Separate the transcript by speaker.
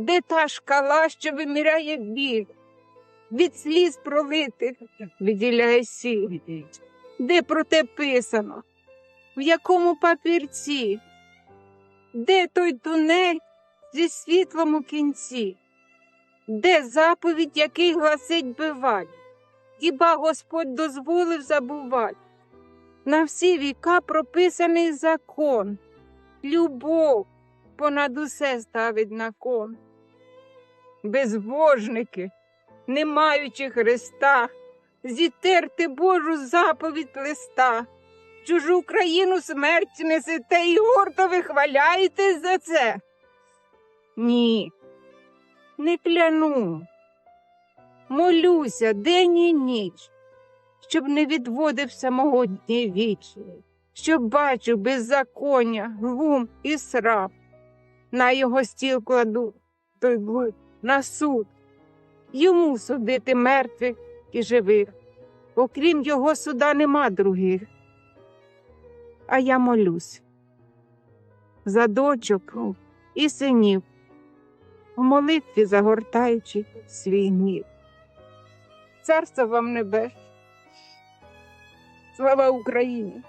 Speaker 1: Де та шкала, що виміряє біль? Від сліз пролитих виділяє сіль. Де про те писано? В якому папірці? Де той тунель зі світлом у кінці? Де заповідь, який гласить бивать? Хіба Господь дозволив забувати? На всі віка прописаний закон, любов понад усе ставить на кон. Безбожники, не маючи Христа, зітерти Божу заповідь листа, чужу країну смерть несете і гордо вихваляєтесь за це. Ні, не кляну. Молюся день і ніч, щоб не відводив самогодній вічний, щоб бачив беззаконня, глум і срам. На його стіл кладу той блуд на суд, йому судити мертвих і живих. Окрім його суда нема других. А я молюсь за дочок і синів, в молитві загортаючи свій гнів. Царство вам небес. Слава Україні!